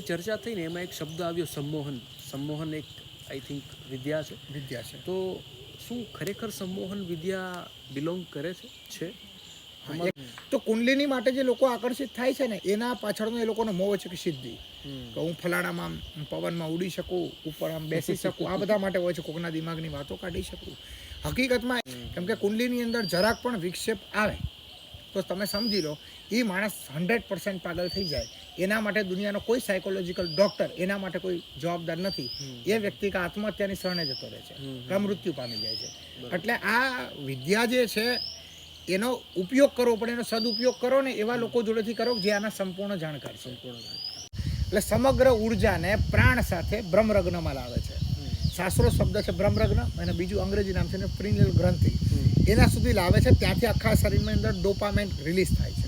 ચર્ચા થઈને એમાં એક શબ્દ આવ્યો સંમોહન. સંમોહન એક આઈ થિંક વિદ્યા છે. વિદ્યા છે. તો શું ખરેખર સંમોહન વિદ્યા બિલોંગ કરે છે? છે? તો કુંડલીની માટે જે લોકો આકર્ષિત થાય છે ને એના પાછળનો એ લોકોનો મોહ છે કે સિદ્ધિ. કે હું ફલાણામાં પવનમાં ઉડી શકું ઉપર આમ બેસી શકું આ બધા માટે હોય છે કોકના દિમાગની વાતો કાઢી શકું. હકીકતમાં કેમ કે કુંડલીની અંદર જરાક પણ વિક્ષેપ આવે તો તમે સમજી લો એ માણસ હંડ્રેડ પર્સન્ટ પાગલ થઈ જાય. એના માટે દુનિયાનો કોઈ સાયકોલોજીકલ ડોક્ટર એના માટે કોઈ જવાબદાર નથી. એ વ્યક્તિ કે આત્મહત્યાની શરણે જતો રહે છે. કે મૃત્યુ પામી જાય છે. એટલે આ વિદ્યા જે છે એનો ઉપયોગ કરવો પણ એનો સદુપયોગ કરો ને એવા લોકો જોડેથી કરો જે આના સંપૂર્ણ જાણકાર છે. એટલે સમગ્ર ઉર્જાને પ્રાણ સાથે બ્રહ્મરગ્નમાં લાવે છે. શાસ્ત્રો શબ્દ છે બ્રહ્મરગ્ન અને બીજું અંગ્રેજી નામ છે ને પ્રિનિયલ ગ્રંથિ. એના સુધી લાવે છે ત્યાંથી આખા શરીરની અંદર ડોપામેન્ટ રિલીઝ થાય છે.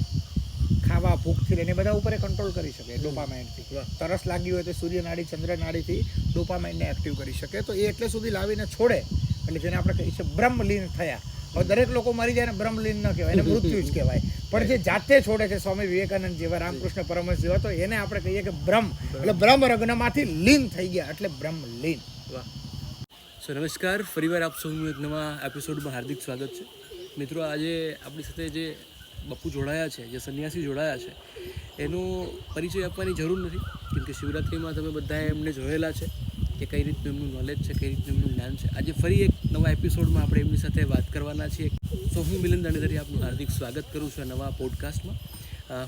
ખાવા ભૂખથી લઈને બધા ઉપર કંટ્રોલ કરી શકે ડોપામાઇનથી તરસ લાગી હોય તો સૂર્યનાડી ચંદ્રનાડીથી ડોપામાઇનને એક્ટિવ કરી શકે. તો એ એટલે સુધી લાવીને છોડે. એટલે જેને આપણે કહીએ છીએ બ્રહ્મલીન થયા. હવે દરેક લોકો મરી જાય ને બ્રહ્મલીન ન કહેવાય એને મૃત્યુ જ કહેવાય. પણ જે જાતે છોડે છે સ્વામી વિવેકાનંદ જેવા રામકૃષ્ણ પરમહંસ જેવા તો એને આપણે કહીએ કે બ્રહ્મ. એટલે બ્રહ્મ રગ્નમાંથી લીન થઈ ગયા એટલે બ્રહ્મલીન. સો નમસ્કાર. ફરીવાર આપ સૌનું એક નવા એપિસોડમાં હાર્દિક સ્વાગત છે. મિત્રો આજે આપણી સાથે જે બપ્પુ જોડાયા છે જે સંન્યાસી જોડાયા છે એનો પરિચય આપવાની જરૂર નથી કેમ કે શિવરાત્રિમાં તમે બધાએ એમને જોયેલા છે કે કઈ રીતનું એમનું નોલેજ છે કઈ રીતનું એમનું જ્ઞાન છે. આજે ફરી એક નવા એપિસોડમાં આપણે એમની સાથે વાત કરવાના છીએ. સો હું મિલન દાણીધરી આપનું હાર્દિક સ્વાગત કરું છું આ નવા પોડકાસ્ટમાં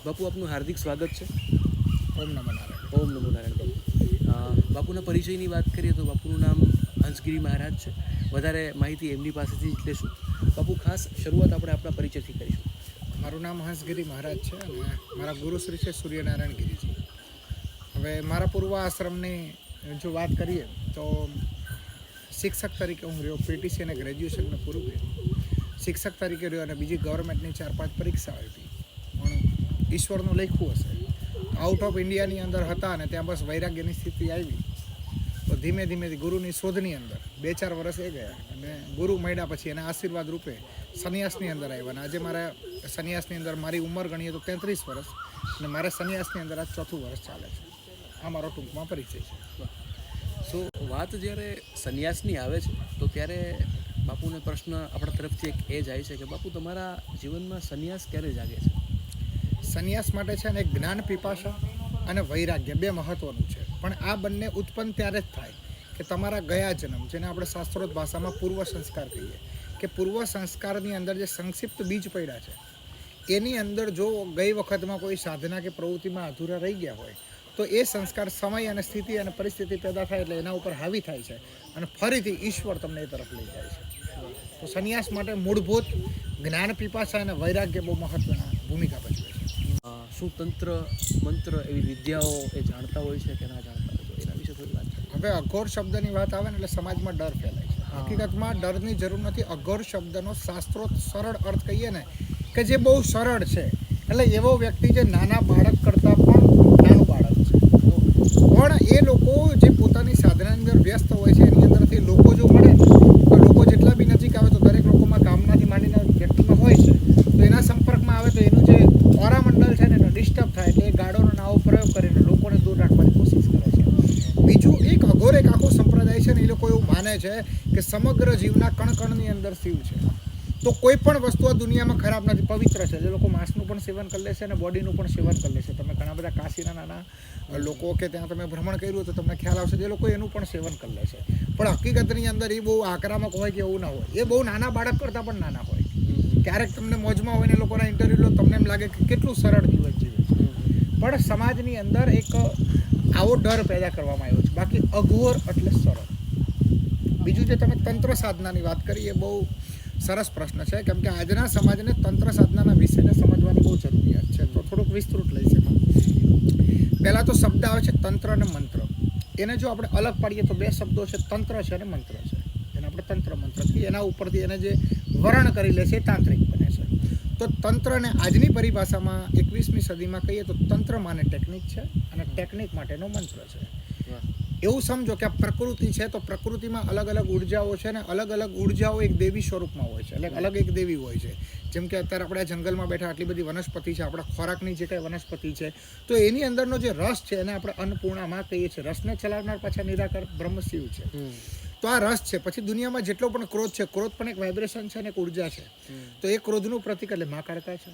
બાપુ આપનું હાર્દિક સ્વાગત છે. ઓમ નમો નારાયણ. ઓમ નમો નારાયણ બાપુ બાપુના પરિચયની વાત કરીએ તો બાપુનું નામ હંસગીરી મહારાજ છે. વધારે માહિતી એમની પાસેથી જ લેશું. બાપુ ખાસ શરૂઆત આપણે આપણા પરિચયથી કરીશું. મારું નામ હંસગીરી મહારાજ છે અને મારા ગુરુશ્રી છે સૂર્યનારાયણ ગિરીજી. હવે મારા પૂર્વ આશ્રમની જો વાત કરીએ તો શિક્ષક તરીકે હું રહ્યો, પીટીસી અને ગ્રેજ્યુએશનને પૂરું કર્યું. શિક્ષક તરીકે રહ્યો અને બીજી ગવર્મેન્ટની ચાર પાંચ પરીક્ષા આવી પણ ઈશ્વરનું લખ્યું હશે. આઉટ ઓફ ઇન્ડિયાની અંદર હતા અને ત્યાં બસ વૈરાગ્યની સ્થિતિ આવી. તો ધીમે ધીમે ગુરુની શોધની અંદર બે ચાર વર્ષ એ ગયા અને ગુરુ મળ્યા પછી એના આશીર્વાદ રૂપે સંન્યાસની અંદર આવ્યા અને આજે મારા સન્યાસની અંદર મારી ઉંમર ગણીએ તો તેત્રીસ વર્ષ અને મારે સન્યાસની અંદર આ ચોથું વર્ષ ચાલે છે. આ મારો ટૂંકમાં પરિચય છે. સો વાત જ્યારે સન્યાસની આવે છે તો ત્યારે બાપુને પ્રશ્ન આપણા તરફથી એક એ જાય છે કે બાપુ તમારા જીવનમાં સન્યાસ ક્યારે જાગે છે? સન્યાસ માટે છે ને એક જ્ઞાન પીપાસા અને વૈરાગ્ય બે મહત્વનું છે. પણ આ બંને ઉત્પન્ન ત્યારે જ થાય કે તમારા ગયા જન્મ જેને આપણે શાસ્ત્રોત ભાષામાં પૂર્વ સંસ્કાર કહીએ. કે પૂર્વ સંસ્કારની અંદર જે સંક્ષિપ્ત બીજ પડ્યા છે એની અંદર જો ગઈ વખતમાં કોઈ સાધના કે પ્રવૃત્તિમાં અધૂરા રહી ગયા હોય તો એ સંસ્કાર સમય અને સ્થિતિ અને પરિસ્થિતિ પેદા થાય એટલે એના ઉપર હાવી થાય છે અને ફરીથી ઈશ્વર તમને એ તરફ લઈ જાય છે. તો સંન્યાસ માટે મૂળભૂત જ્ઞાન પીપાસા અને વૈરાગ્ય બહુ મહત્વના ભૂમિકા ભજવે છે. શું તંત્ર મંત્ર એવી વિદ્યાઓ એ જાણતા હોય છે કે ના જાણતા હોય એના વિશે થોડી વાત હવે અઘોર શબ્દની વાત આવે ને એટલે સમાજમાં ડર ફેલાય હકીકતમાં ડરની જરૂર નથી. અઘર શબ્દનો શાસ્ત્રો સરળ અર્થ કહીએ ને, કે જે બહુ સરળ છે. એટલે એવો વ્યક્તિ જે નાના બાળક કરતાં પણ નાનું બાળક છે. પણ એ લોકો જે પોતાની સાધનાની અંદર વ્યસ્ત હોય છે, એની અંદરથી લોકો જો મળે ને તો લોકો જેટલા બી નજીક આવે તો દરેક લોકોમાં કામનાથી માંડીને વ્યક્તિમાં હોય છે તો એના સંપર્કમાં આવે તો એનું જે ઓરા મંડળ છે ને એનો ડિસ્ટર્બ થાય એટલે એ ગાડોનો નાવો પ્રયોગ કરીને લોકોને દૂર રાખવાની કોશિશ કરે છે બીજું એક અઘોર એક આખો સંપ્રદાય છે ને એ લોકો એવું માને છે કે સમગ્ર જીવના કણ કણની અંદર શિવ છે. તો કોઈ પણ વસ્તુ આ દુનિયામાં ખરાબ નથી, પવિત્ર છે. જે લોકો માંસનું પણ સેવન કરી લે છે અને બોડીનું પણ સેવન કરી લે છે. તમે ઘણા બધા કાશીના નાના લોકો કે ત્યાં તમે ભ્રમણ કર્યું તો તમને ખ્યાલ આવશે, જે લોકો એનું પણ સેવન કરી લે છે. પણ હકીકતની અંદર એ બહુ આક્રમક હોય કે એવું ના હોય. એ બહુ નાના બાળક કરતાં પણ નાના હોય. ક્યારેક તમને મોજમાં હોય ને લોકોના ઇન્ટરવ્યૂ લો, તમને એમ લાગે કે કેટલું સરળ જીવન જીવે છે. પણ સમાજની અંદર એક આવો ડર પેદા કરવામાં આવ્યો છે. બાકી અઘોર એટલે સરળ. બીજું જે તમે તંત્ર સાધનાની વાત કરી, એ બહુ સરસ પ્રશ્ન છે. કેમ કે આજના સમાજને તંત્ર સાધનાના વિષયને સમજવાની બહુ જરૂરિયાત છે. તો થોડુંક વિસ્તૃત લઈ શકાય. પહેલાં તો શબ્દ આવે છે તંત્ર અને મંત્ર. એને જો આપણે અલગ પાડીએ તો બે શબ્દો છે, તંત્ર છે અને મંત્ર છે. એને આપણે તંત્ર મંત્ર કહીએ. એના ઉપરથી એને જે વર્ણ કરી લે છે એ તાંત્રિક બને છે. તો તંત્રને આજની પરિભાષામાં એકવીસમી સદીમાં કહીએ તો તંત્ર માને ટેકનિક છે અને ટેકનિક માટેનો મંત્ર છે. એવું સમજો કે પ્રકૃતિ છે તો પ્રકૃતિમાં અલગ અલગ ઉર્જાઓ છે ને અલગ અલગ ઉર્જાઓ એક દેવી સ્વરૂપમાં હોય છે. એટલે અલગ એક દેવી હોય છે. જેમ કે અત્યારે આપણે જંગલમાં બેઠા આટલી બધી વનસ્પતિ છે આપણા ખોરાકની જે કંઈ વનસ્પતિ છે તો એની અંદરનો જે રસ છે એને આપણે અન્નપૂર્ણામાં કહીએ છીએ. રસને ચલાવનાર પાછા નિરાકાર બ્રહ્મશિવ છે. તો આ રસ છે. પછી દુનિયામાં જેટલો પણ ક્રોધ છે ક્રોધ પણ એક વાઇબ્રેશન છે અને એક ઊર્જા છે તો એ ક્રોધનું પ્રતિક એટલે મા કાળકા છે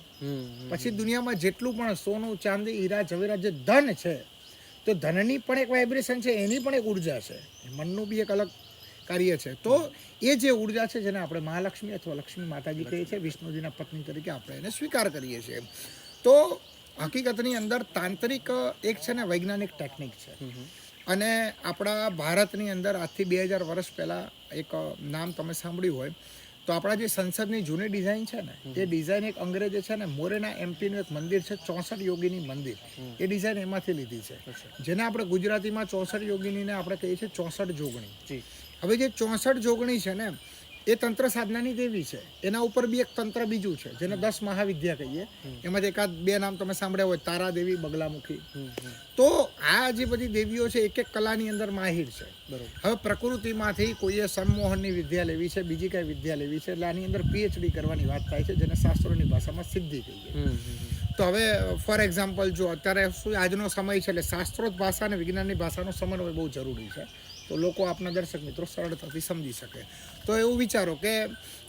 પછી દુનિયામાં જેટલું પણ સોનું ચાંદી હીરા ઝવેરા જે ધન છે તો ધનની પણ એક વાઇબ્રેશન છે એની પણ એક ઊર્જા છે. મનનું બી એક અલગ કાર્ય છે. તો એ જે ઊર્જા છે જેને આપણે મહાલક્ષ્મી અથવા લક્ષ્મી માતાજી કહીએ છીએ વિષ્ણુજીના પત્ની તરીકે આપણે એને સ્વીકાર કરીએ છીએ. તો હકીકતની અંદર તાંત્રિક એક છે ને વૈજ્ઞાનિક ટેકનિક છે. અને આપણા ભારતની અંદર આજથી બે હજાર વર્ષ પહેલાં એક નામ તમે સાંભળ્યું હોય તો આપણા જે સંસદની જૂની ડિઝાઇન છે ને એ ડિઝાઇન એક અંગ્રેજે છે ને મોરેના એમપીનું એક મંદિર છે ચોસઠ યોગીની મંદિર. એ ડિઝાઇન એમાંથી લીધી છે. જેને આપણે ગુજરાતીમાં ચોસઠ યોગીનીને આપણે કહીએ છીએ ચોસઠ જોગણી. હવે જે ચોસઠ જોગણી છે ને એ તંત્ર સાધનાની દેવી છે. એના ઉપર બી એક તંત્ર બીજું છે જેને દસ મહાવિદ્યા કહીએ. એમાં એકાદ બે નામ તમે સાંભળ્યા હોય તારા દેવી બગલામુખી. તો આ જે બધી દેવીઓ છે એક એક કલાની અંદર માહિર છે. બરોબર. હવે પ્રકૃતિમાંથી કોઈએ સંમોહનની વિદ્યા લેવી છે બીજી કઈ વિદ્યા લેવી છે એટલે આની અંદર પીએચડી કરવાની વાત થાય છે જેને શાસ્ત્રોની ભાષામાં સિદ્ધિ કહીએ. તો હવે ફોર એક્ઝામ્પલ જો અત્યારે શું આજનો સમય છે એટલે શાસ્ત્રોત ભાષા અને વિજ્ઞાનની ભાષાનો સમન્વય બહુ જરૂરી છે. તો લોકો આપના દર્શક મિત્રો સરળતાથી સમજી શકે. તો એવું વિચારો કે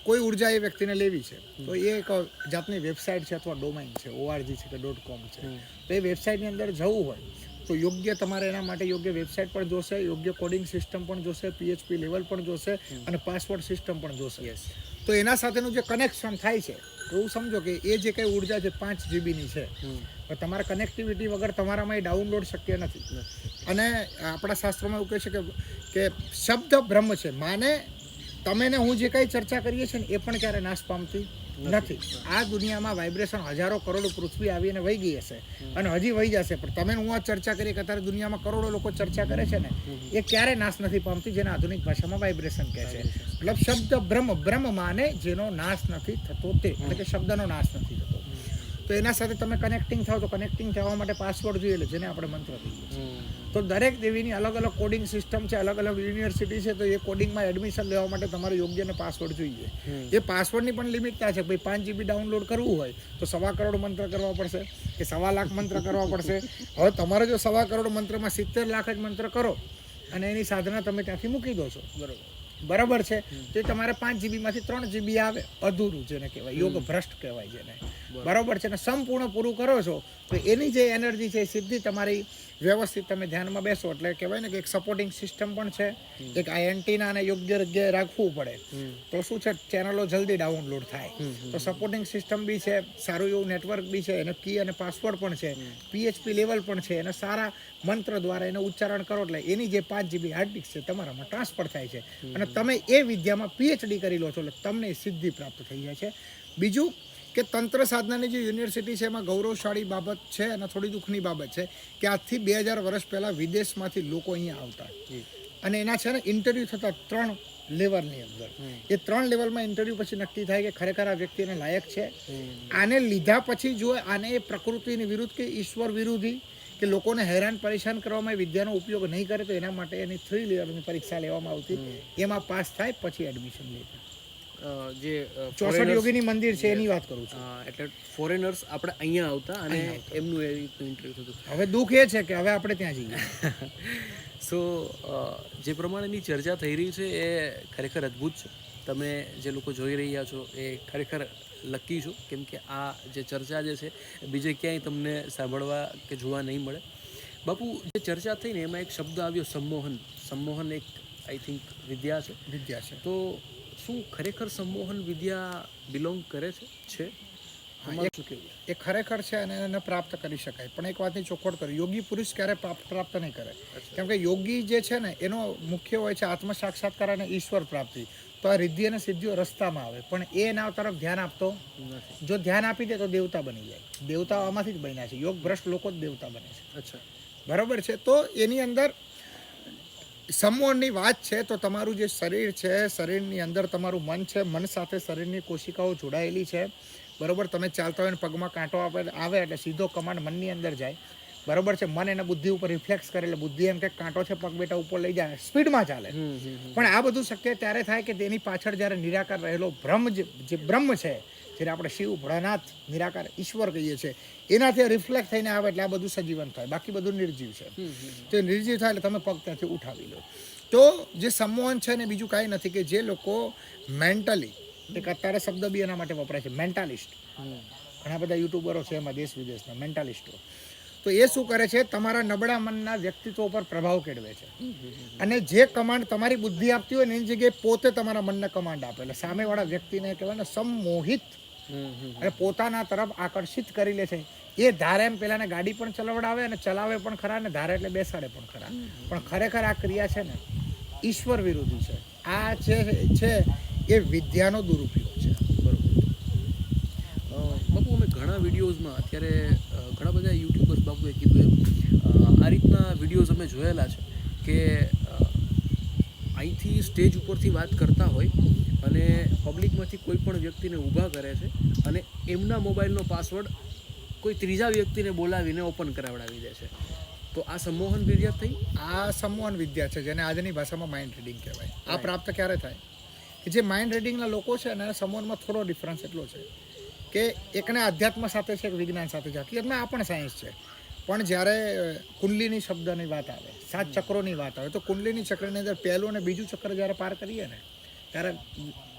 કોઈ ઊર્જા એ વ્યક્તિને લેવી છે તો એ એક જાતની વેબસાઇટ છે અથવા ડોમાઇન છે ઓઆરજી છે કે ડોટ કોમ છે. તો એ વેબસાઇટની અંદર જવું હોય તો યોગ્ય તમારે એના માટે યોગ્ય વેબસાઇટ પણ જોશે યોગ્ય કોડિંગ સિસ્ટમ પણ જોશે પીએચપી લેવલ પણ જોશે અને પાસવર્ડ સિસ્ટમ પણ જોશે. તો એના સાથેનું જે કનેક્શન થાય છે એવું સમજો કે એ જે કંઈ ઊર્જા છે પાંચ જીબીની છે તમારે કનેક્ટિવિટી વગર તમારામાં એ ડાઉનલોડ શક્ય નથી. અને આપણા શાસ્ત્રોમાં એવું કહે છે કે કે શબ્દ બ્રહ્મ છે. માને તમે ને હું જે કંઈ ચર્ચા કરીએ છીએ ને એ પણ ક્યારે નાશ પામતી નથી. આ દુનિયામાં વાઇબ્રેશન હજારો કરોડો પૃથ્વી આવીને વહી ગઈ હશે. અને હજી વહી જશે. પણ તમે હું આ ચર્ચા કરીએ કે અત્યારે દુનિયામાં કરોડો લોકો ચર્ચા કરે છે ને એ ક્યારે નાશ નથી પામતી જેને આધુનિક ભાષામાં વાઇબ્રેશન કહે છે. મતલબ શબ્દ બ્રહ્મ બ્રહ્મ માને જેનો નાશ નથી થતો તે. એટલે કે શબ્દનો નાશ નથી થતો. તો એના સાથે તમે કનેક્ટિંગ થાવ તો કનેક્ટિંગ થવા માટે પાસવર્ડ જોઈએ જેને આપણે મંત્ર કહીએ તો દરેક દેવીની અલગ અલગ કોડિંગ સિસ્ટમ છે અલગ અલગ યુનિવર્સિટી છે તો એ કોડિંગમાં એડમિશન લેવા માટે તમારે યોગ્ય ને પાસવર્ડ જોઈએ. એ પાસવર્ડની પણ લિમિટ ત્યાં છે? ભાઈ પાંચ જીબી ડાઉનલોડ કરવું હોય તો સવા કરોડ મંત્ર કરવા પડશે કે સવા લાખ મંત્ર કરવા પડશે. હવે તમારે જો સવા કરોડ મંત્રમાં સિત્તેર લાખ જ મંત્ર કરો અને એની સાધના તમે ત્યાંથી મૂકી દો છો. બરોબર. બરાબર છે? તે તમારે પાંચ જીબીમાંથી ત્રણ જીબી આવે. અધૂરું જેને કહેવાય. યોગ ભ્રષ્ટ કહેવાય જેને. બરાબર. છે ને સંપૂર્ણ પૂરું કરો છો તો એની જે એનર્જી છે સીધી તમારી વ્યવસ્થિત તમે ધ્યાનમાં બેસો. એટલે કહેવાય ને કે એક સપોર્ટિંગ સિસ્ટમ પણ છે એક આ એન્ટીનાને યોગ્ય જગ્યાએ રાખવું પડે. તો શું છે ચેનલો જલ્દી ડાઉનલોડ થાય. તો સપોર્ટિંગ સિસ્ટમ બી છે સારું એવું નેટવર્ક બી છે એને કી અને પાસવર્ડ પણ છે પીએચપી લેવલ પણ છે અને સારા મંત્ર દ્વારા એને ઉચ્ચારણ કરો. એટલે એની જે પાંચ જીબી હાર્ડ ડિસ્ક છે તમારામાં ટ્રાન્સફર થાય છે. અને તમે એ વિદ્યામાં પીએચડી કરી લો છો એટલે તમને એ સિદ્ધિ પ્રાપ્ત થઈ જાય છે. બીજું કે તંત્ર સાધનાની જે યુનિવર્સિટી છે એમાં ગૌરવશાળી બાબત છે અને થોડી દુઃખની બાબત છે કે આજથી બે હજાર વર્ષ પહેલાં વિદેશમાંથી લોકો અહીંયા આવતા. અને એના છે ને ઇન્ટરવ્યૂ થતા ત્રણ લેવલની અંદર. એ ત્રણ લેવલમાં ઇન્ટરવ્યૂ પછી નક્કી થાય કે ખરેખર આ વ્યક્તિને લાયક છે. આને લીધા પછી જો આને એ પ્રકૃતિની વિરુદ્ધ કે ઈશ્વર વિરોધી કે લોકોને હેરાન પરેશાન કરવામાં વિદ્યાનો ઉપયોગ નહીં કરે તો એના માટે એની થ્રી લેવલની પરીક્ષા લેવામાં આવતી. એમાં પાસ થાય પછી એડમિશન લેતા. જે ચોસઠ યોગીની મંદિર છે એની વાત કરું છું. એટલે ફોરેનર્સ આપણે અહીંયા આવતા અને એમનું એ રીતનું ઇન્ટરવ્યુ થતું. હવે દુઃખ એ છે કે હવે આપણે ત્યાં જઈએ. સો જે પ્રમાણેની ચર્ચા થઈ રહી છે એ ખરેખર અદ્ભુત છે. તમે જે લોકો જોઈ રહ્યા છો એ ખરેખર લકી છો કેમ કે આ જે ચર્ચા જે છે બીજે ક્યાંય તમને સાંભળવા કે જોવા નહીં મળે. બાપુ જે ચર્ચા થઈ ને એમાં એક શબ્દ આવ્યો સંમોહન. સંમોહન એક આઈ થિંક વિદ્યા છે. વિદ્યા છે. તો શું ખરેખર સંમોહન વિદ્યા બિલોંગ કરે છે? છે? એ ખરેખર છે અને એને પ્રાપ્ત કરી શકાય. પણ એક વાતની ચોખવટ કરો. યોગી પુરુષ ક્યારે પ્રાપ્ત પ્રાપ્ત નહીં કરે. કેમ કે યોગી જે છે ને એનો મુખ્ય હોય છે આત્મ સાક્ષાત્કાર અને ઈશ્વર પ્રાપ્તિ. તો આ રિદ્ધિ અને સિદ્ધિઓ રસ્તામાં આવે. પણ એ એના તરફ ધ્યાન આપતો જો ધ્યાન આપી દે તો દેવતા બની જાય. દેવતાઓ આમાંથી જ બન્યા છે. યોગ ભ્રષ્ટ લોકો જ દેવતા બને છે. અચ્છા. બરાબર છે? તો એની અંદર સમોહનની વાત છે તો તમારું જે શરીર છે શરીરની અંદર તમારું મન છે મન સાથે શરીરની કોશિકાઓ જોડાયેલી છે. બરોબર? તમે ચાલતા હોય ને પગમાં કાંટો આવે આવે એટલે સીધો કમાન્ડ મનની અંદર જાય. બરોબર છે? મન એના બુદ્ધિ ઉપર રિફ્લેક્સ કરે એટલે બુદ્ધિ એમ કે કાંટો છે પગ બેટા ઉપર લઈ જાય સ્પીડમાં ચાલે. પણ આ બધું શક્ય ત્યારે થાય કે તેની પાછળ જ્યારે નિરાકાર રહેલો બ્રહ્મ જે જે બ્રહ્મ છે જેને આપણે શિવ ભોળાનાથ નિરાકાર ઈશ્વર કહીએ છીએ. એનાથી રિફ્લેક્ટ થઈને આવે એટલે આ બધું સજીવન થાય. બાકી બધું નિર્જીવ છે. તો નિર્જીવ થાય એટલે તમે પગ ત્યાંથી ઉઠાવી લો. તો જે સંમોહન છે ને બીજું કાંઈ નથી કે જે લોકો મેન્ટલી એક અત્યારે શબ્દ બી એના માટે વપરાય છે મેન્ટાલિસ્ટ ઘણા બધા યુટ્યુબરો છે એમાં દેશ વિદેશના મેન્ટાલિસ્ટો તો એ શું કરે છે? તમારા નબળા મનના વ્યક્તિત્વ ઉપર પ્રભાવ કેળવે છે. અને જે કમાન્ડ તમારી બુદ્ધિ આપતી હોય ને એની જગ્યાએ પોતે તમારા મનને કમાન્ડ આપે. એટલે સામેવાળા વ્યક્તિને કહેવાય ને સંમોહિત અને પોતાના તરફ આકર્ષિત કરી લે છે. એ ધારે એમ પેલાને ગાડી પણ ચલાવડાવે અને ચલાવે પણ ખરા ને ધારે એટલે બેસાડે પણ ખરા. પણ ખરેખર આ ક્રિયા છે ને ઈશ્વર વિરોધી છે. આ જે છે એ વિદ્યાનો દુરુપયોગ છે. બરોબર. બાપુ અમે ઘણા વિડીયોઝમાં અત્યારે ઘણા બધા યુટ્યુબર્સ બાપુએ કીધું એમ. આ રીતના વિડીયોઝ અમે જોયેલા છે કે અહીંથી સ્ટેજ ઉપરથી વાત કરતા હોય અને પબ્લિકમાંથી કોઈ પણ વ્યક્તિને ઊભા કરે છે અને એમના મોબાઈલનો પાસવર્ડ કોઈ ત્રીજા વ્યક્તિને બોલાવીને ઓપન કરાવડાવી દે છે. તો આ સંમોહન વિદ્યા થઈ? આ સંમોહન વિદ્યા છે જેને આજની ભાષામાં માઇન્ડ રીડિંગ કહેવાય. આ પ્રાપ્ત ક્યારે થાય? કે જે માઇન્ડ રીડિંગના લોકો છે ને સંમોહનમાં થોડો ડિફરન્સ એટલો છે કે એકને અધ્યાત્મ સાથે છે એક વિજ્ઞાન સાથે છે. હકીકતમાં આ પણ સાયન્સ છે. પણ જ્યારે કુંડલીની શબ્દની વાત આવે સાત ચક્રોની વાત આવે તો કુંડલીની ચક્રની અંદર પહેલું અને બીજું ચક્ર જ્યારે પાર કરીએ ને ત્યારે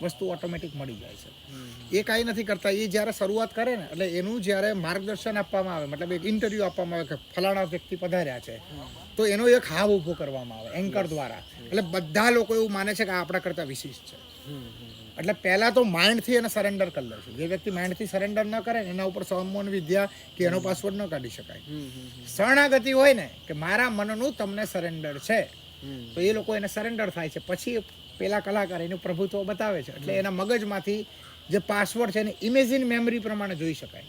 વસ્તુ ઓટોમેટિક મળી જાય છે. એ કાંઈ નથી કરતા. એ જ્યારે શરૂઆત કરે ને એટલે એનું જ્યારે માર્ગદર્શન આપવામાં આવે મતલબ એક ઇન્ટરવ્યૂ આપવામાં આવે કે ફલાણા વ્યક્તિ પધાર્યા છે તો એનો એક હાવ ઊભો કરવામાં આવે એન્કર દ્વારા. એટલે બધા લોકો એવું માને છે કે આ આપણા કરતાં વિશિષ્ટ છે. એટલે પહેલાં તો માઇન્ડથી એને સરેન્ડર કરી લે છે. જે વ્યક્તિ માઇન્ડથી સરેન્ડર ન કરે એના ઉપર સંમોહન વિદ્યા કે એનો પાસવર્ડ ન કાઢી શકાય. શરણાગતિ હોય ને કે મારા મનનું તમને સરેન્ડર છે તો એ લોકો એને સરેન્ડર થાય છે. પછી પેલા કલાકાર એનું પ્રભુત્વ બતાવે છે. એટલે એના મગજમાંથી જે પાસવર્ડ છે એને ઇમેજિન મેમરી પ્રમાણે જોઈ શકાય.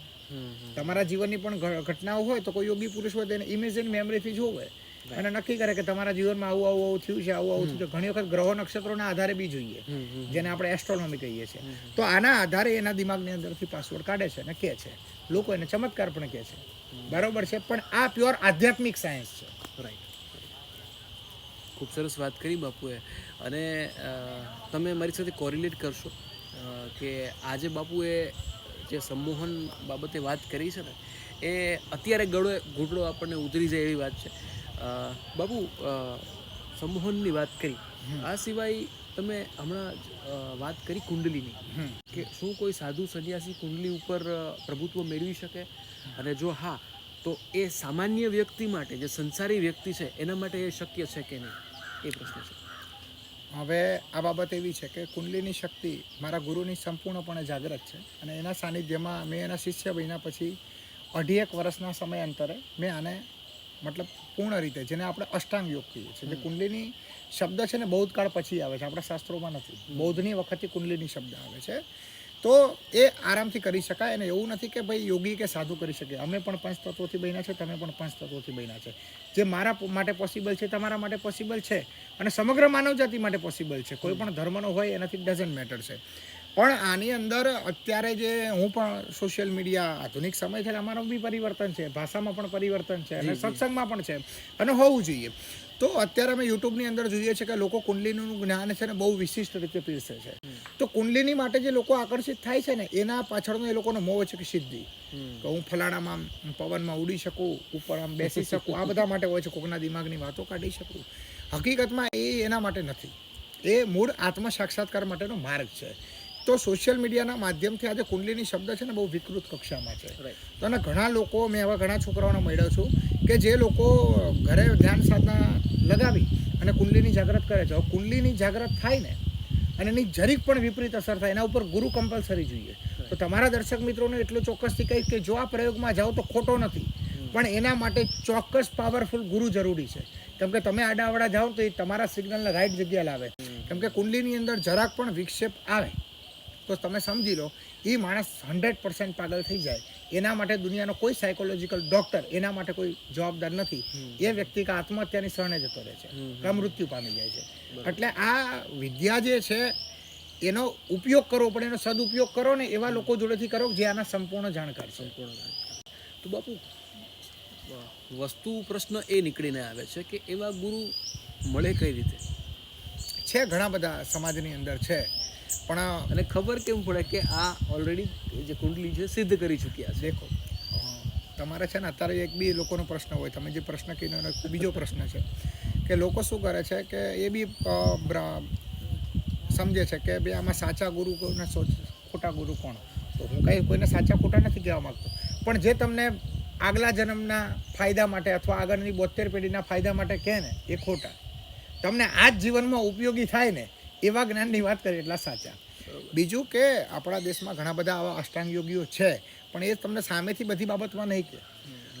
તમારા જીવનની પણ ઘટનાઓ હોય તો કોઈ યોગી પુરુષ હોય તો એને ઇમેજિન મેમરીથી જોવે. અને નક્કી કરે કે તમારા જીવનમાં આવું આવું આવું થયું છે આવું આવું થયું છે. ઘણી વખત ગ્રહો નક્ષત્રોના આધારે બી જોઈએ. જેને આપણે એસ્ટ્રોનોમી કહીએ છીએ. તો આના આધારે એના દિમાગની અંદરથી પાસવર્ડ કાઢે છે અને કહે છે. લોકો એને ચમત્કાર પણ કહે છે. બરાબર છે પણ આ પ્યોર આધ્યાત્મિક સાયન્સ છે. રાઈટ ખૂબ સરસ વાત કરી બાપુએ. અને તમે મારી સાથે કોરિલેટ કરશો કે આજે બાપુએ જે સંમોહન બાબતે વાત કરી છે ને એ અત્યારે ગળો ઘૂંટડો આપણને ઉતરી જાય એવી વાત છે. અ, સંમોહનની વાત કરી. આ સિવાય તમે હમણાં જ, વાત કરી કુંડલીની કે શું કોઈ સાધુ સંન્યાસી કુંડલી ઉપર પ્રભુત્વ મેળવી શકે? અને જો હા તો એ સામાન્ય વ્યક્તિ માટે જે સંસારી વ્યક્તિ છે એના માટે એ શક્ય છે કે નહીં? એ પ્રશ્ન છે. હવે આ બાબત એવી છે કે કુંડલીની શક્તિ મારા ગુરુની સંપૂર્ણપણે જાગૃત છે અને એના સાનિધ્યમાં મેં એના શિષ્ય બન્યા પછી અઢી એક વર્ષના સમયાંતરે મેં આને મતલબ પૂર્ણ રીતે જેને આપણે અષ્ટાંગ યોગ કહીએ છીએ. જે કુંડલીની શબ્દ છે ને બૌદ્ધ કાળ પછી આવે છે આપણા શાસ્ત્રોમાં નથી. બૌદ્ધની વખતે કુંડલીની શબ્દ આવે છે. તો એ આરામથી કરી શકાય અને એવું નથી કે ભાઈ યોગી કે સાધુ કરી શકે. અમે પણ પંચ તત્વોથી બન્યા છે તમે પણ પંચ તત્વોથી બન્યા છે. જે મારા માટે પોસિબલ છે તમારા માટે પોસિબલ છે અને સમગ્ર માનવજાતિ માટે પોસિબલ છે. કોઈ પણ ધર્મનો હોય એનાથી ડઝન્ટ મેટર છે. પણ આની અંદર અત્યારે જે હું પણ સોશિયલ મીડિયા આધુનિક સમય છે અમારો બી પરિવર્તન છે ભાષામાં પણ પરિવર્તન છે અને સત્સંગમાં પણ છે અને હોવું જોઈએ. તો અત્યારે અમે યુટ્યુબની અંદર જોઈએ છે કે લોકો કુંડલીનું જ્ઞાન છે ને બહુ વિશિષ્ટ રીતે પીરસે છે. તો કુંડલીની માટે જે લોકો આકર્ષિત થાય છે ને એના પાછળનો એ લોકોનો મોહ છે કે સિદ્ધિ. કે હું ફલાણામાં પવનમાં ઉડી શકું ઉપર આમ બેસી શકું આ બધા માટે હોય છે કોકના દિમાગની વાતો કાઢી શકું. હકીકતમાં એ એના માટે નથી. એ મૂળ આત્મ સાક્ષાત્કાર માટેનો માર્ગ છે. તો સોશિયલ મીડિયાના માધ્યમથી આજે કુંડલીની શબ્દ છે ને બહુ વિકૃત કક્ષામાં છે. તો અને ઘણા લોકો મેં એવા ઘણા છોકરાઓને મળ્યો છું કે જે લોકો ઘરે ધ્યાન સાધના લગાવી અને કુંડલીની જાગૃત કરે છે. કુંડલીની જાગૃત થાય ને અને એની જરીક પણ વિપરીત અસર થાય. એના ઉપર ગુરુ કમ્પલસરી જોઈએ. તો તમારા દર્શક મિત્રોને એટલું ચોક્કસથી કહીશ કે જો આ પ્રયોગમાં જાઓ તો ખોટો નથી. પણ એના માટે ચોક્કસ પાવરફુલ ગુરુ જરૂરી છે. કેમ કે તમે આડાવાડા જાઓ તો એ તમારા સિગ્નલને રાઈટ જગ્યાએ લાવે કેમ કે કુંડલીની અંદર જરાક પણ વિક્ષેપ આવે તો તમે સમજી લો એ માણસ હંડ્રેડ પર્સન્ટ પાગલ થઈ જાય. એના માટે દુનિયાનો કોઈ સાયકોલોજીકલ ડોક્ટર એના માટે કોઈ જવાબદાર નથી. એ વ્યક્તિ કે આત્મહત્યાની શરણે જતો રહે છે. કે મૃત્યુ પામી જાય છે. એટલે આ વિદ્યા જે છે એનો ઉપયોગ કરવો પડે એનો સદુપયોગ કરો ને એવા લોકો જોડેથી કરો જે આના સંપૂર્ણ જાણકાર સંપૂર્ણ તો બાપુ વસ્તુ પ્રશ્ન એ નીકળીને આવે છે કે એવા ગુરુ મળે કઈ રીતે? છે ઘણા બધા સમાજની અંદર છે. પણ અને ખબર કેમ પડે કે આ ઓલરેડી જે કુંડલી છે સિદ્ધ કરી ચૂક્યા છે? દેખો તમારે છે ને અત્યારે એક બી લોકોનો પ્રશ્ન હોય તમે જે પ્રશ્ન કહીને બીજો પ્રશ્ન છે. કે લોકો શું કરે છે કે એ બી સમજે છે કે ભાઈ આમાં સાચા ગુરુ કોને ખોટા ગુરુ કોણ? તો હું કાંઈ કોઈને સાચા ખોટા નથી કહેવા માગતો. પણ જે તમને આગલા જન્મના ફાયદા માટે અથવા આગળની બોતેર પેઢીના ફાયદા માટે કહે ને એ ખોટા. તમને આ જ જીવનમાં ઉપયોગી થાય ને એવા જ્ઞાનની વાત કરીએ એટલા સાચા. બીજું કે આપણા દેશમાં ઘણા બધા આવા અષ્ટાંગ યોગીઓ છે પણ એ તમને સામેથી બધી બાબતમાં નહીં કે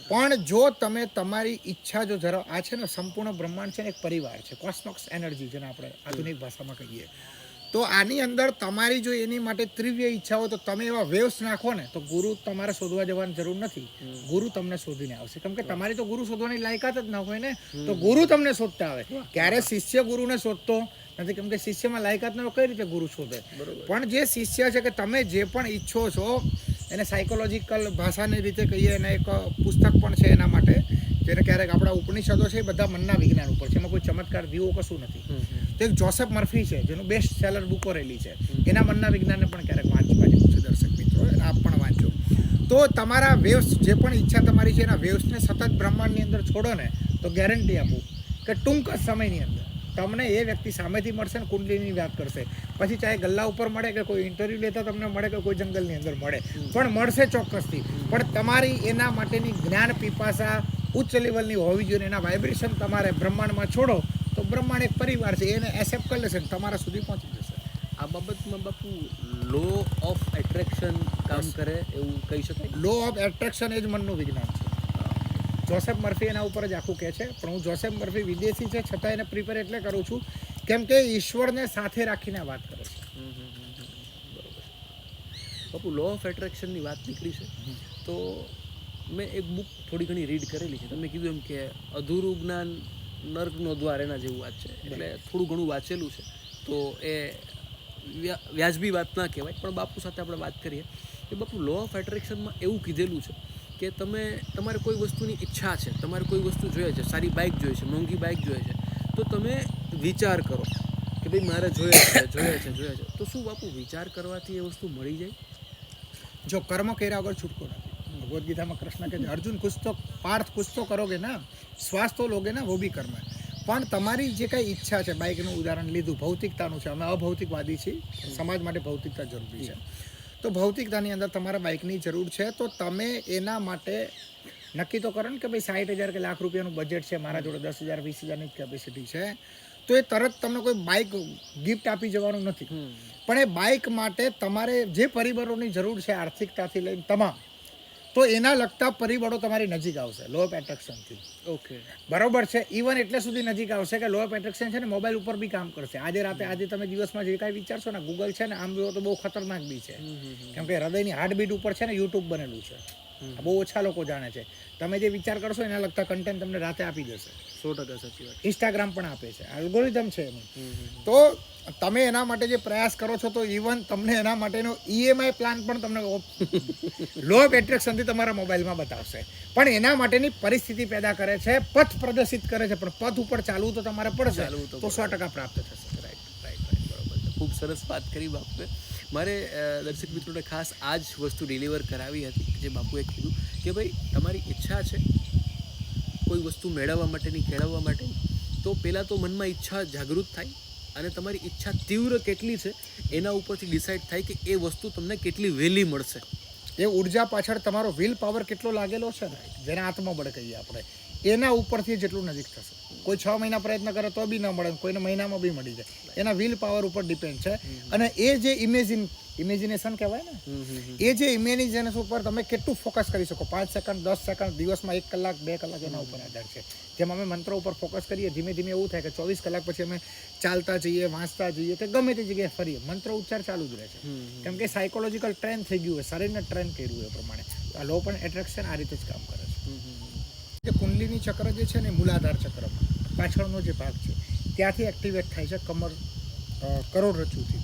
પણ જો તમે તમારી ઈચ્છા જો જરા આ છે ને સંપૂર્ણ બ્રહ્માંડ છે ને એક પરિવાર છે કોસ્મોક્સ એનર્જી જેને આપણે આધુનિક ભાષામાં કહીએ. તો આની અંદર તમારી જો એની માટે ત્રિવ્ય ઈચ્છા હોય તો તમે એવા વેવ્સ નાખો ને તો ગુરુ તમારે શોધવા જવાની જરૂર નથી. ગુરુ તમને શોધીને આવશે. કેમ કે તમારી તો ગુરુ શોધવાની લાયકાત જ ના હોય ને તો ગુરુ તમને શોધતા આવે. ક્યારે શિષ્ય ગુરુને શોધતો નથી કેમ કે શિષ્યમાં લાયકાતનો કઈ રીતે ગુરુ શોધે? પણ જે શિષ્ય છે કે તમે જે પણ ઈચ્છો છો એને સાયકોલોજીકલ ભાષાની રીતે કહીએ એને એક પુસ્તક પણ છે એના માટે જેને ક્યારેક આપણા ઉપનિષદો છે એ બધા મનના વિજ્ઞાન ઉપર છે. એમાં કોઈ ચમત્કાર દીવો કશું નથી. તો એક જોસેફ મર્ફી છે જેનું બેસ્ટ સેલર બુકો રહેલી છે. એના મનના વિજ્ઞાનને પણ ક્યારેક વાંચવા જેવું છે દર્શક મિત્રો. આપ પણ વાંચો. તો તમારા વેવ્સ જે પણ ઈચ્છા તમારી છે એના વેવ્સને સતત બ્રહ્માંડની અંદર છોડો ને તો ગેરંટી આપું કે ટૂંક જ સમયની અંદર તમને એ વ્યક્તિ સામેથી મળશે ને કુંડલીની વાત કરશે. પછી ચાહે ગલ્લા ઉપર મળે કે કોઈ ઇન્ટરવ્યૂ લેતા તમને મળે કે કોઈ જંગલની અંદર મળે. પણ મળશે ચોક્કસથી. પણ તમારી એના માટેની જ્ઞાન પીપાસા ઉચ્ચ લેવલની હોવી જોઈએ એના વાઇબ્રેશન તમારે બ્રહ્માંડમાં છોડો તો બ્રહ્માંડ એક પરિવાર છે. એને એસેપ્ટ કરી લેશે ને તમારા સુધી પહોંચી જશે. આ બાબતમાં બાપુ લો ઓફ એટ્રેક્શન કામ કરે એવું કહી શકાય? લો ઓફ એટ્રેક્શન એ જ મનનું વિજ્ઞાન છે. જોસેફ મર્ફી એના ઉપર જ આખું કહે છે. પણ હું જોસેફ મર્ફી વિદેશી છે છતાં એને પ્રિપેર એટલે કરું છું. કેમ કે ઈશ્વરને સાથે રાખીને વાત કરે છે. બાપુ લો ઓફ એટ્રેક્શનની વાત નીકળી છે. તો મેં એક બુક થોડી ઘણી રીડ કરેલી છે. તમે કીધું એમ કે અધૂરું જ્ઞાન નર્કનો દ્વાર એના જેવું વાત છે. એટલે થોડું ઘણું વાંચેલું છે. તો એ વ્યા- વ્યાજબી વાત ના કહેવાય. પણ બાપુ સાથે આપણે વાત કરીએ. કે બાપુ લો ઓફ એટ્રેક્શનમાં એવું કીધેલું છે કે તમે, તમારે કોઈ વસ્તુની ઈચ્છા છે, તમારે કોઈ વસ્તુ જોઈએ છે, સારી બાઇક જોઈએ છે, મોંઘી બાઇક જોઈએ છે, તો તમે વિચાર કરો કે ભાઈ મારે જોઈએ છે જોઈએ છે જોઈએ છે. તો શું બાપુ, વિચાર કરવાથી એ વસ્તુ મળી જાય? જો કર્મ કર્યા વગર છૂટકો નથી. ભગવદ્ ગીતામાં કૃષ્ણ કહે છે, અર્જુન કુછ તો પાર્થ કુછ તો કરોગે ના શ્વાસ તો લોગે ના, વો બી કર્મ પણ તમારી જે કાંઈ ઈચ્છા છે બાઇકનું ઉદાહરણ લીધું, ભૌતિકતાનું છે, અમે અભૌતિકવાદી છીએ, સમાજ માટે ભૌતિકતા જરૂરી છે. તો ભૌતિકતાની અંદર તમારા બાઇકની જરૂર છે. તો તમે એના માટે નક્કી તો કરો ને કે ભાઈ સાઠ હજાર કે લાખ રૂપિયાનું બજેટ છે મારા જોડે દસ હજાર વીસ હજારની જ કેપેસિટી છે. તો એ તરત તમને કોઈ બાઇક ગિફ્ટ આપી જવાનું નથી. પણ એ બાઇક માટે તમારે જે પરિબળોની જરૂર છે આર્થિકતાથી લઈને તમામ તો એના લગતા પરિબળો તમારી નજીક આવશે લો ઓફ એટ્રેક્શનથી ઓકે બરોબર છે? ઇવન એટલે સુધી નજીક આવશે કે લો ઓફ એટ્રેક્શન છે ને મોબાઈલ ઉપર બી કામ કરશે. આજે રાતે આજે તમે દિવસમાં જે કાંઈ વિચારશો ને ગૂગલ છે ને આમ જોવો તો બહુ ખતરનાક બી છે. કેમ કે હૃદયની હાર્ટબીટ ઉપર છે ને યુટ્યુબ બનેલું છે. બહુ ઓછા લોકો જાણે છે. તમે જે વિચાર કરશો એના લગતા કન્ટેન્ટ તમને રાતે આપી જશે સો ટકા સાચી વાત. ઇન્સ્ટાગ્રામ પણ આપે છે. આલ્ગોરિધમ છે એમાં. તો તમે એના માટે જે પ્રયાસ કરો છો તો ઇવન તમને એના માટેનો ઈએમઆઈ પ્લાન પણ તમને લો એટ્રેક્શનથી તમારા મોબાઈલમાં બતાવશે. પણ એના માટેની પરિસ્થિતિ પેદા કરે છે પથ પ્રદર્શિત કરે છે પણ પથ ઉપર ચાલવું તો તમારે પડશે. ચાલવું તો સો ટકા પ્રાપ્ત થશે. રાઈટ રાઈટ રાઈટ બરોબર છે. ખૂબ સરસ વાત કરી બાપુએ. મારે દર્શક મિત્રોને ખાસ આ જ વસ્તુ ડિલિવર કરાવી હતી જે બાપુએ કીધું કે ભાઈ તમારી ઈચ્છા છે કોઈ વસ્તુ મેળવવા માટેની કેળવવા માટેની તો પહેલાં તો મનમાં ઈચ્છા જાગૃત થાય અને તમારી ઈચ્છા તીવ્ર કેટલી છે એના ઉપરથી ડિસાઈડ થાય કે એ વસ્તુ તમને કેટલી વહેલી મળશે. એ ઊર્જા પાછળ તમારો વિલ પાવર કેટલો લાગેલો છે ને જેને આત્મબળ કહીએ આપણે એના ઉપરથી જેટલું નજીક થશે. કોઈ છ મહિના પ્રયત્ન કરે તો બી ન મળે કોઈને મહિનામાં બી મળી જાય. એના વિલ પાવર ઉપર ડિપેન્ડ છે. અને એ જે ઇમેજિન ઇમેજિનેશન કહેવાય ને? એ જે ઇમેજિનેશન ઉપર તમે કેટલું ફોકસ કરી શકો? પાંચ સેકન્ડ દસ સેકન્ડ દિવસમાં એક કલાક બે કલાક એના ઉપર આધાર છે. જેમ અમે મંત્રો ઉપર ફોકસ કરીએ ધીમે ધીમે એવું થાય કે ચોવીસ કલાક પછી અમે ચાલતા જઈએ વાંચતા જઈએ કે ગમે તે જગ્યાએ ફરીએ. મંત્ર ઉચ્ચાર ચાલુ જ રહે છે. કેમ કે સાયકોલોજીકલ ટ્રેન થઈ ગયું હોય શરીરને ટ્રેન કર્યું હોય એ પ્રમાણે. આ લો પણ એટ્રેક્શન આ રીતે જ કામ કરે છે. જે કુંડલીની ચક્ર જે છે ને મૂલાધાર ચક્રમાં. પાછળનો જે ભાગ છે ત્યાંથી એક્ટિવેટ થાય છે કમર કરોડરજ્જુથી.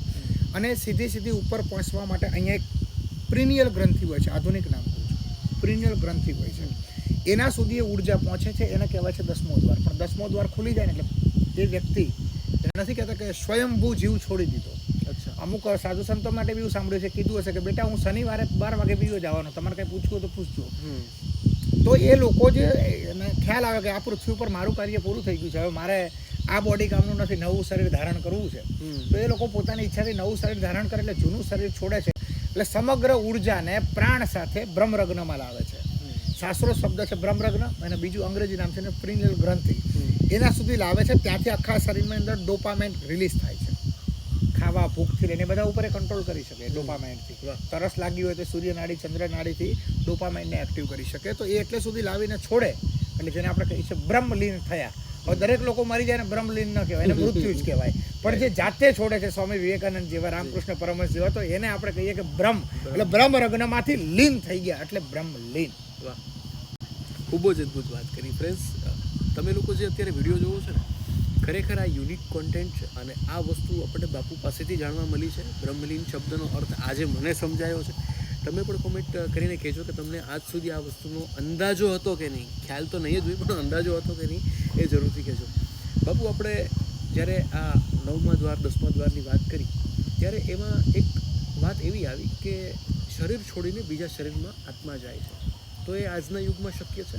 અને સીધી સીધી ઉપર પહોંચવા માટે અહીંયા એક પ્રિનિયલ ગ્રંથિ હોય છે આધુનિક નામ કહું છું. પ્રિનિયલ ગ્રંથિ હોય છે. એના સુધી એ ઊર્જા પહોંચે છે એને કહેવાય છે દસમો દ્વાર પણ દસમો દ્વાર ખુલી જાય ને એટલે એ વ્યક્તિ એને નથી કહેતા કે સ્વયંભૂ જીવ છોડી દીધો. અચ્છા. અમુક સાધુ સંતો માટે બી એવું સાંભળ્યું છે કીધું હશે કે બેટા હું શનિવારે બાર વાગે બીજો જવાનો તમારે કંઈ પૂછવું તો પૂછજો. તો એ લોકો જે એને ખ્યાલ આવે કે આ પૃથ્વી ઉપર મારું કાર્ય પૂરું થઈ ગયું છે. હવે મારે આ બોડી કામનું નથી નવું શરીર ધારણ કરવું છે. તો એ લોકો પોતાની ઈચ્છાથી નવું શરીર ધારણ કરે એટલે જૂનું શરીર છોડે છે. એટલે સમગ્ર ઉર્જાને પ્રાણ સાથે બ્રહ્મરગ્નમાં લાવે છે. શાસ્ત્રો શબ્દ છે બ્રહ્મરગ્ન અને બીજું અંગ્રેજી નામ છે ને પ્રિનલ ગ્રંથિ. એના સુધી લાવે છે ત્યાંથી આખા શરીરની અંદર ડોપામેન્ટ રિલીઝ થાય છે. ખાવા ભૂખથી લઈને બધા ઉપર કંટ્રોલ કરી શકે ડોપામાઇન્ડથી તરસ લાગી હોય તો સૂર્યનાડી ચંદ્રનાડીથી ડોપામાઇન્ડને એક્ટિવ કરી શકે. તો એ એટલે સુધી લાવીને છોડે. એટલે જેને આપણે કહીએ છીએ બ્રહ્મલીન થયા. હવે દરેક લોકો મરી જાય ને બ્રહ્મલીન ન કહેવાય, એને મૃત્યુ જ કહેવાય. પણ જે જાતે છોડે છે, સ્વામી વિવેકાનંદ જેવા, રામકૃષ્ણ પરમહંસ જેવા, તો એને આપણે કહીએ કે બ્રહ્મ. એટલે બ્રહ્મ રગ્નમાંથી લીન થઈ ગયા, એટલે બ્રહ્મલીન. ખૂબ જ અદ્ભુત વાત કરી ફ્રેન્ડ્સ તમે લોકો જે અત્યારે વીડિયો જોવો છો ને, ખરેખર આ યુનિક કોન્ટેન્ટ છે અને આ વસ્તુ આપણે બાપુ પાસેથી જાણવા મળી છે. બ્રહ્મલીન શબ્દનો અર્થ આજે મને સમજાયો છે. તમે પણ કોમેન્ટ કરીને કહેજો કે તમને આજ સુધી આ વસ્તુનો અંદાજો હતો કે નહીં. ખ્યાલ તો નહીં જ હોય, પણ અંદાજો હતો કે નહીં એ જરૂરથી કહેજો. બાપુ, આપણે જ્યારે આ નવમા દ્વાર, દસમા દ્વારની વાત કરી, ત્યારે એમાં એક વાત એવી આવી કે શરીર છોડીને બીજા શરીરમાં આત્મા જાય છે. તો એ આજના યુગમાં શક્ય છે?